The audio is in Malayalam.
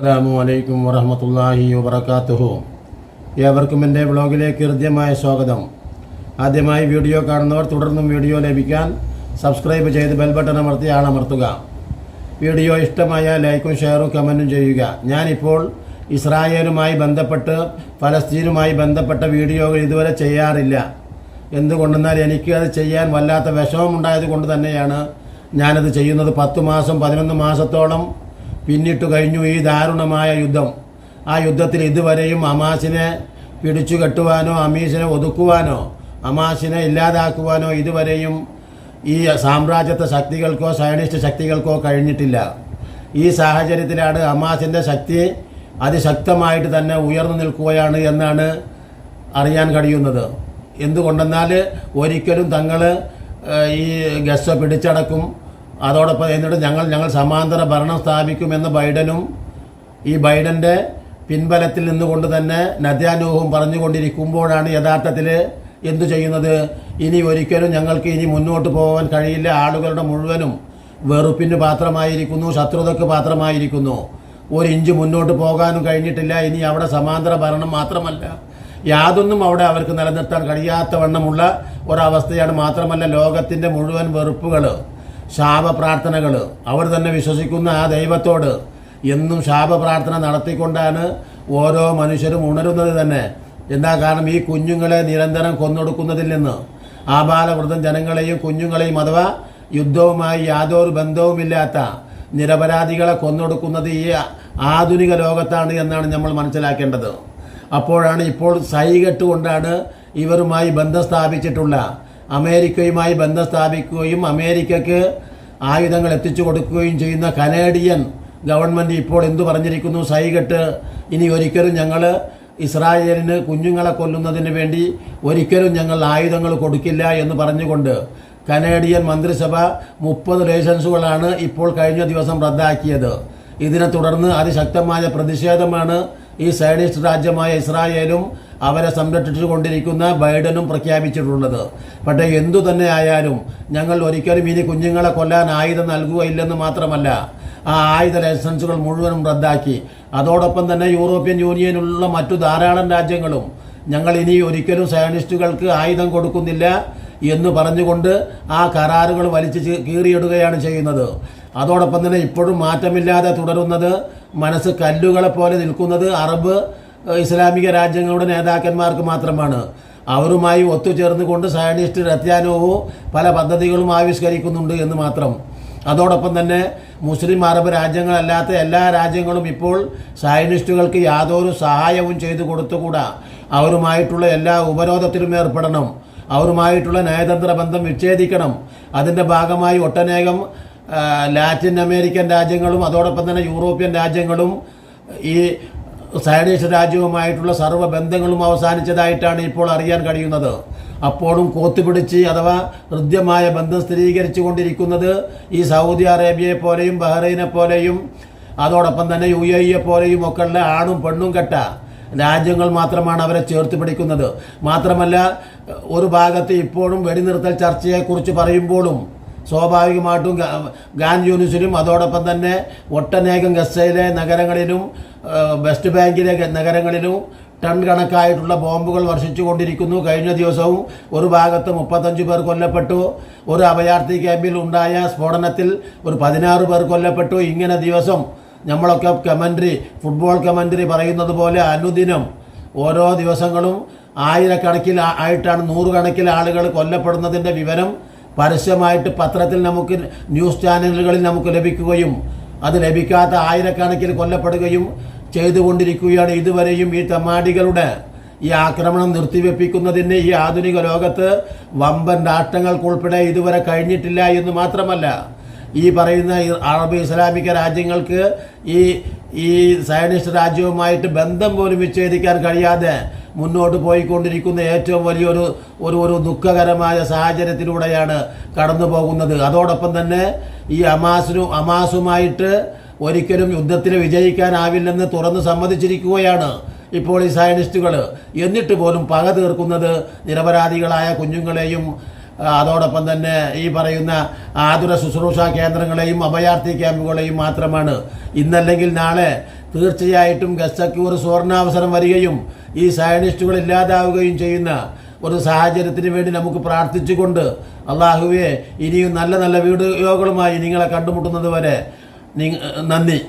അസ്സാമു അലൈക്കും വറഹമത്തല്ലാഹി വബർക്കാത്തുഹു ഏവർക്കും എന്റെ വ്ളോഗിലേക്ക് ഹൃദ്യമായ സ്വാഗതം. ആദ്യമായി വീഡിയോ കാണുന്നവർ തുടർന്നും വീഡിയോ ലഭിക്കാൻ സബ്സ്ക്രൈബ് ചെയ്ത് ബെൽ ബട്ടൺ അമർത്തി ആളമർത്തുക. വീഡിയോ ഇഷ്ടമായ ലൈക്കും ഷെയറും കമന്റും ചെയ്യുക. ഞാനിപ്പോൾ ഇസ്രായേലുമായി ബന്ധപ്പെട്ട് ഫലസ്തീനുമായി ബന്ധപ്പെട്ട വീഡിയോകൾ ഇതുവരെ ചെയ്യാറില്ല. എന്തുകൊണ്ടെന്നാൽ എനിക്ക് അത് ചെയ്യാൻ വല്ലാത്ത വിഷമമുണ്ടായത് കൊണ്ട് തന്നെയാണ് ഞാനത് ചെയ്യുന്നത്. പത്ത് മാസം പതിനൊന്ന് മാസത്തോളം പിന്നിട്ട് കഴിഞ്ഞു ഈ ദാരുണമായ യുദ്ധം. ആ യുദ്ധത്തിൽ ഇതുവരെയും അമാസിനെ പിടിച്ചു കെട്ടുവാനോ അമീസിനെ ഒതുക്കുവാനോ അമാസിനെ ഇല്ലാതാക്കുവാനോ ഇതുവരെയും ഈ സാമ്രാജ്യത്വ ശക്തികൾക്കോ സയനിസ്റ്റ് ശക്തികൾക്കോ കഴിഞ്ഞിട്ടില്ല. ഈ സാഹചര്യത്തിലാണ് ഹമാസിന്റെ ശക്തി അതിശക്തമായിട്ട് തന്നെ ഉയർന്നു നിൽക്കുകയാണ് എന്നാണ് അറിയാൻ കഴിയുന്നത്. എന്തുകൊണ്ടെന്നാൽ ഒരിക്കലും തങ്ങൾ ഈ ഗസ പിടിച്ചടക്കും. അതോടൊപ്പം എന്നിട്ട് ഞങ്ങൾ ഞങ്ങൾ സമാന്തര ഭരണം സ്ഥാപിക്കുമെന്ന് ബൈഡനും ഈ ബൈഡന്റെ പിൻബലത്തിൽ നിന്നുകൊണ്ട് തന്നെ നദ്യാനൂഹും പറഞ്ഞുകൊണ്ടിരിക്കുമ്പോഴാണ് യഥാർത്ഥത്തിൽ എന്തു ചെയ്യുന്നത്? ഇനി ഒരിക്കലും ഞങ്ങൾക്ക് ഇനി മുന്നോട്ട് പോകാൻ കഴിയില്ല. ആളുകളുടെ മുഴുവനും വെറുപ്പിന് പാത്രമായിരിക്കുന്നു ശത്രുതയ്ക്ക് പാത്രമായിരിക്കുന്നു. ഒരു ഇഞ്ച് മുന്നോട്ട് പോകാനും കഴിഞ്ഞിട്ടില്ല. ഇനി അവിടെ സമാന്തര ഭരണം മാത്രമല്ല. യാതൊന്നും അവിടെ അവർക്ക് നിലനിർത്താൻ കഴിയാത്ത വണ്ണമുള്ള ഒരവസ്ഥയാണ് മാത്രമല്ല ലോകത്തിന്റെ മുഴുവൻ വെറുപ്പുകൾ ശാപപ്രാർത്ഥനകൾ അവർ തന്നെ വിശ്വസിക്കുന്ന ആ ദൈവത്തോട് എന്നും ശാപപ്രാർത്ഥന നടത്തിക്കൊണ്ടാണ് ഓരോ മനുഷ്യരും ഉണരുന്നത് തന്നെ. എന്താ കാരണം ഈ കുഞ്ഞുങ്ങളെ നിരന്തരം കൊന്നൊടുക്കുന്നതിൽ നിന്ന് ആബാലവൃദ്ധം ജനങ്ങളെയും കുഞ്ഞുങ്ങളെയും അഥവാ യുദ്ധവുമായി യാതൊരു ബന്ധവുമില്ലാത്ത നിരപരാധികളെ കൊന്നൊടുക്കുന്നത് ഈ ആധുനിക ലോകത്താണ് എന്നാണ് നമ്മൾ മനസ്സിലാക്കേണ്ടത്. അപ്പോഴാണ് ഇപ്പോൾ സൈകെട്ടുകൊണ്ടാണ് ഇവരുമായി ബന്ധം സ്ഥാപിച്ചിട്ടുള്ള അമേരിക്കയുമായി ബന്ധം സ്ഥാപിക്കുകയും അമേരിക്കക്ക് ആയുധങ്ങൾ എത്തിച്ചു കൊടുക്കുകയും ചെയ്യുന്ന കനേഡിയൻ ഗവൺമെന്റ് ഇപ്പോൾ എന്തു പറഞ്ഞിരിക്കുന്നു? സൈകെട്ട് ഇനി ഒരിക്കലും ഞങ്ങൾ ഇസ്രായേലിന് കുഞ്ഞുങ്ങളെ കൊല്ലുന്നതിന് വേണ്ടി ഒരിക്കലും ഞങ്ങൾ ആയുധങ്ങൾ കൊടുക്കില്ല എന്ന് പറഞ്ഞുകൊണ്ട് കനേഡിയൻ മന്ത്രിസഭ മുപ്പത് ലൈസൻസുകളാണ് ഇപ്പോൾ കഴിഞ്ഞ ദിവസം റദ്ദാക്കിയത്. ഇതിനെ തുടർന്ന് അതിശക്തമായ പ്രതിഷേധമാണ് ഈ സൈനിസ്റ്റ് രാജ്യമായ ഇസ്രായേലും അവരെ സംരക്ഷിച്ചു കൊണ്ടിരിക്കുന്ന ബൈഡനും പ്രഖ്യാപിച്ചിട്ടുള്ളത്. പക്ഷേ എന്തു തന്നെ ആയാലും ഞങ്ങൾ ഒരിക്കലും ഇനി കുഞ്ഞുങ്ങളെ കൊല്ലാൻ ആയുധം നൽകുകയില്ലെന്ന് മാത്രമല്ല ആ ആയുധ ലൈസൻസുകൾ മുഴുവനും റദ്ദാക്കി. അതോടൊപ്പം തന്നെ യൂറോപ്യൻ യൂണിയനിലുള്ള മറ്റു ധാരാളം രാജ്യങ്ങളും ഞങ്ങൾ ഇനി ഒരിക്കലും സയനിസ്റ്റുകൾക്ക് ആയുധം കൊടുക്കുന്നില്ല എന്ന് പറഞ്ഞുകൊണ്ട് ആ കരാറുകൾ വലിച്ചു കീറിയിടുകയാണ് ചെയ്യുന്നത്. അതോടൊപ്പം തന്നെ ഇപ്പോഴും മാറ്റമില്ലാതെ തുടരുന്നത് മനസ്സ് കല്ലുകളെ പോലെ നിൽക്കുന്നത് അറബ് ഇസ്ലാമിക രാജ്യങ്ങളുടെ നേതാക്കന്മാർക്ക് മാത്രമാണ്. അവരുമായി ഒത്തുചേർന്നുകൊണ്ട് സയനിസ്റ്റ് രത്യാനോവും പല പദ്ധതികളും ആവിഷ്കരിക്കുന്നുണ്ട് എന്ന് മാത്രം. അതോടൊപ്പം തന്നെ മുസ്ലിം അറബ് രാജ്യങ്ങളല്ലാത്ത എല്ലാ രാജ്യങ്ങളും ഇപ്പോൾ സയനിസ്റ്റുകൾക്ക് യാതൊരു സഹായവും ചെയ്തു കൊടുത്തുകൂടാ. അവരുമായിട്ടുള്ള എല്ലാ ഉപരോധത്തിലും ഏർപ്പെടണം. അവരുമായിട്ടുള്ള നയതന്ത്ര ബന്ധം വിച്ഛേദിക്കണം. അതിന്റെ ഭാഗമായി ഒട്ടനേകം ലാറ്റിൻ അമേരിക്കൻ രാജ്യങ്ങളും അതോടൊപ്പം തന്നെ യൂറോപ്യൻ രാജ്യങ്ങളും ഈ സയനീസ് രാജ്യവുമായിട്ടുള്ള സർവ ബന്ധങ്ങളും അവസാനിച്ചതായിട്ടാണ് ഇപ്പോൾ അറിയാൻ കഴിയുന്നത്. അപ്പോഴും കോത്തുപിടിച്ച് അഥവാ ഹൃദ്യമായ ബന്ധം സ്ഥിരീകരിച്ചു കൊണ്ടിരിക്കുന്നത് ഈ സൗദി അറേബ്യയെ പോലെയും ബഹ്റൈനെ പോലെയും അതോടൊപ്പം തന്നെ യു എ ഇയെ പോലെയും ഒക്കെയുള്ള ആണും പെണ്ണും കെട്ട രാജ്യങ്ങൾ മാത്രമാണ് അവരെ ചേർത്ത് പിടിക്കുന്നത്. മാത്രമല്ല ഒരു ഭാഗത്ത് ഇപ്പോഴും വെടിനിർത്തൽ ചർച്ചയെക്കുറിച്ച് പറയുമ്പോഴും സ്വാഭാവികമായിട്ടും ഗാന്ധി യൂണിസിലും അതോടൊപ്പം തന്നെ ഒട്ടനേകം ഗസയിലെ നഗരങ്ങളിലും വെസ്റ്റ് ബാങ്കിലെ നഗരങ്ങളിലും ടൺ കണക്കായിട്ടുള്ള ബോംബുകൾ വർഷിച്ചു കൊണ്ടിരിക്കുന്നു. കഴിഞ്ഞ ദിവസവും ഒരു ഭാഗത്ത് മുപ്പത്തഞ്ച് പേർ കൊല്ലപ്പെട്ടു. ഒരു അഭയാർത്ഥി ക്യാമ്പിൽ ഉണ്ടായ സ്ഫോടനത്തിൽ ഒരു പതിനാറ് പേർ കൊല്ലപ്പെട്ടു. ഇങ്ങനെ ദിവസം നമ്മളൊക്കെ കമൻട്രി ഫുട്ബോൾ കമൻട്രി പറയുന്നത് പോലെ അനുദിനം ഓരോ ദിവസങ്ങളും ആയിരക്കണക്കിൽ ആയിട്ടാണ് നൂറുകണക്കിൽ ആളുകൾ കൊല്ലപ്പെടുന്നതിന്റെ വിവരം പരസ്യമായിട്ട് പത്രത്തിൽ നമുക്ക് ന്യൂസ് ചാനലുകളിൽ നമുക്ക് ലഭിക്കുകയും അത് ലഭിക്കാത്ത ആയിരക്കണക്കിന് കൊല്ലപ്പെടുകയും ചെയ്തുകൊണ്ടിരിക്കുകയാണ്. ഇതുവരെയും ഈ തമാടികളുടെ ഈ ആക്രമണം നിർത്തിവെപ്പിക്കുന്നതിന് ഈ ആധുനിക ലോകത്ത് വമ്പൻ രാഷ്ട്രങ്ങൾക്കുൾപ്പെടെ ഇതുവരെ കഴിഞ്ഞിട്ടില്ല എന്ന് മാത്രമല്ല ഈ പറയുന്ന അറബ് ഇസ്ലാമിക രാജ്യങ്ങൾക്ക് ഈ ഈ സയനിസ്റ്റ് രാജ്യവുമായിട്ട് ബന്ധം പോലും വിച്ഛേദിക്കാൻ കഴിയാതെ മുന്നോട്ട് പോയിക്കൊണ്ടിരിക്കുന്ന ഏറ്റവും വലിയൊരു ഒരു ഒരു ദുഃഖകരമായ സാഹചര്യത്തിലൂടെയാണ് കടന്നു പോകുന്നത്. അതോടൊപ്പം തന്നെ ഈ അമാസിനും അമാസുമായിട്ട് ഒരിക്കലും യുദ്ധത്തിൽ വിജയിക്കാനാവില്ലെന്ന് തുറന്ന് സമ്മതിച്ചിരിക്കുകയാണ് ഇപ്പോൾ ഈ സയനിസ്റ്റുകൾ എന്നിട്ട് പോലും പക തീർക്കുന്നത് നിരപരാധികളായ കുഞ്ഞുങ്ങളെയും അതോടൊപ്പം തന്നെ ഈ പറയുന്ന ആതുര ശുശ്രൂഷ കേന്ദ്രങ്ങളെയും അഭയാർത്ഥി ക്യാമ്പുകളെയും മാത്രമാണ്. ഇന്നല്ലെങ്കിൽ നാളെ തീർച്ചയായിട്ടും ഗസക്ക് ഒരു സുവർണാവസരം വരികയും ഈ സയനിസ്റ്റുകൾ ഇല്ലാതാവുകയും ചെയ്യുന്ന ഒരു സാഹചര്യത്തിന് വേണ്ടി നമുക്ക് പ്രാർത്ഥിച്ചുകൊണ്ട് അള്ളാഹുവെ ഇനിയും നല്ല നല്ല വീഡിയോകളുമായി നിങ്ങളെ കണ്ടുമുട്ടുന്നത് വരെ നന്ദി.